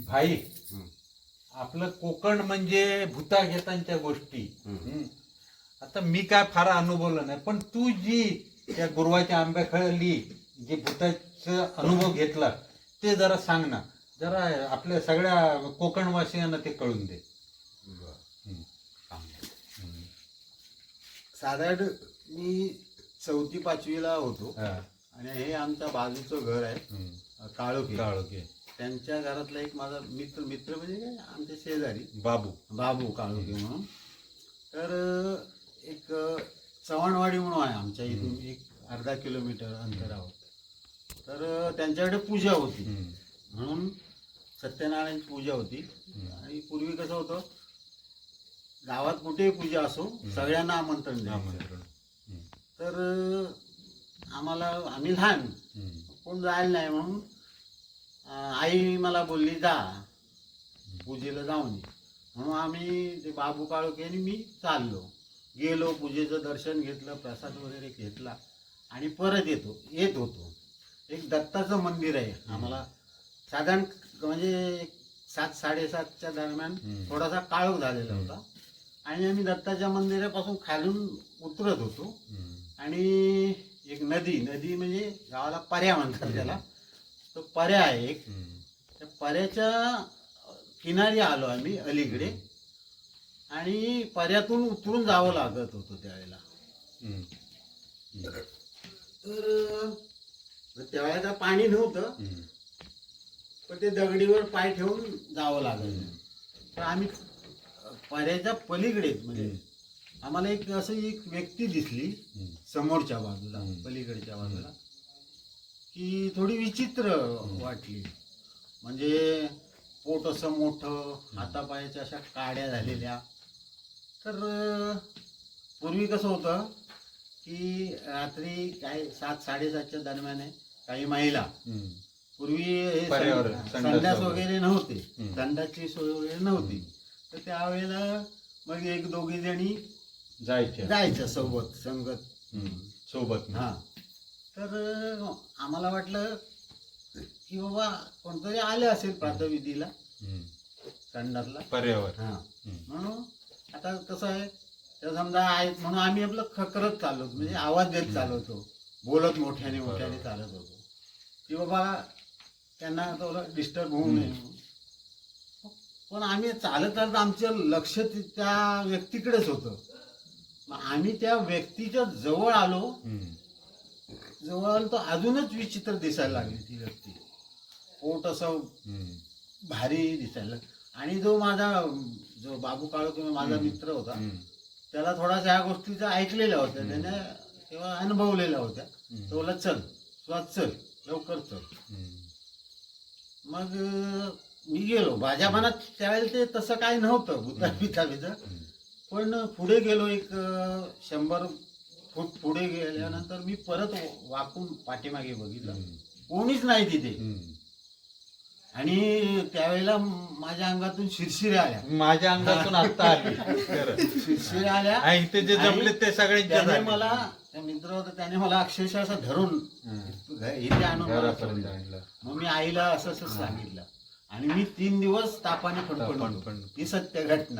भाई. आपलं कोकण म्हणजे भूता घेतांच्या गोष्टी. आता मी काय फार अनुभवलं नाही पण तू जी त्या गुरुवाच्या आंब्याखाली जी भूताचा अनुभव घेतला ते जरा सांग ना जरा आपल्या सगळ्या कोकणवासियांना ते कळून दे. साधारण मी चौथी पाचवीला होतो हा. आणि हे आमच्या बाजूचं घर आहे हं. काळोखी काळोखे त्यांच्या घरातला एक माझा मित्र मित्र म्हणजे काय? आमच्या शेजारी. बाबू. बाबू काळोखी म्हणून. तर एक चव्हाणवाडी म्हणून आहे आमच्या इथून एक अर्धा किलोमीटर अंतरावर. तर त्यांच्याकडे पूजा होती. म्हणून सत्यनारायण पूजा होती. आणि पूर्वी कसं होतं गावात कुठेही पूजा असो सगळ्यांना आमंत्रण आमंत्रण. तर आम्हाला आम्ही लहान. कोण जायला नाही म्हणून आई मला बोलली जा पूजेला जाऊन म्हणून आम्ही ते बाबू काळोखे आणि मी चाललो. गेलो पूजेचं दर्शन घेतलं प्रसाद वगैरे घेतला आणि परत येतो येत होतो. एक दत्ताचं मंदिर आहे. आम्हाला साधारण म्हणजे सात साडेसातच्या दरम्यान. थोडासा काळोख झालेला होता. आणि आम्ही दत्ताच्या मंदिरापासून खालून उतरत होतो. आणि एक नदी नदी म्हणजे गावाला पर्या म्हणतात त्याला तो पर्या आहे एक. त्या पर्याच्या किनारी आलो आम्ही अलीकडे. आणि पर्यातून उतरून जावं लागत होतं त्यावेळेला. तर त्यावेळेला पाणी नव्हतं. पण ते दगडीवर पाय ठेवून जावं लागत तर आम्ही पर्याच्या पलीकडे म्हणजे आम्हाला एक असं एक व्यक्ती दिसली. समोरच्या बाजूला. पलीकडच्या बाजूला. की थोडी विचित्र वाटली. म्हणजे पोट असं मोठं हातापायाच्या अशा काड्या झालेल्या. तर पूर्वी कसं होतं की रात्री काय सात साडेसातच्या दरम्यान आहे काही महिला. पूर्वी हे संडास वगैरे. नव्हते. संडासची सोय वगैरे नव्हती. तर त्यावेळेला मग एक दोघी जणी जायच्या जायचं सोबत संगत. सोबत. हा. तर आम्हाला वाटलं की बाबा कोणतरी आले असेल प्रातविधीला. संडासला पर्यावर हा. म्हणून आता कसं आहे तर समजा आहेत म्हणून आम्ही आपलं खकरत चाललो होतो, म्हणजे आवाज देत चालवतो बोलत मोठ्याने मोठ्याने. चालत होतो की बाबा त्यांना थोडं डिस्टर्ब होऊ नये. पण आम्ही चालत चालत आमचं लक्ष त्या व्यक्तीकडेच होतं आम्ही त्या व्यक्तीच्या जवळ आलो. जवळ आलो तर अजूनच विचित्र दिसायला लागली ती व्यक्ती पोट असं. भारी दिसायला आणि जो माझा जो बाबू काळो किंवा माझा. मित्र होता. त्याला थोडासा ह्या गोष्टीचा ऐकलेल्या होत्या. त्याने तेव्हा अनुभवलेल्या होत्या. तो बोला चल स्वाद चल लवकर चल. मग मी गेलो माझ्या मनात त्यावेळेला ते तसं काय नव्हतं भूता पिता. पण पुढे गेलो एक शंभर फूट पुढे गेल्यानंतर मी परत वाकून पाठीमागे बघितलं. कोणीच नाही तिथे. आणि त्यावेळेला माझ्या अंगातून शिरशिऱ्या आल्या. माझ्या अंगातून आता आली. शिरशिऱ्या आल्या. इथे जे जमले ते झाले. मला त्या मित्र होता त्याने मला अक्षरशः असं धरून इथे आणून मग मी आईला असं असं सांगितलं. आणि मी तीन दिवस तापाने फडफड. ही सत्य घटना.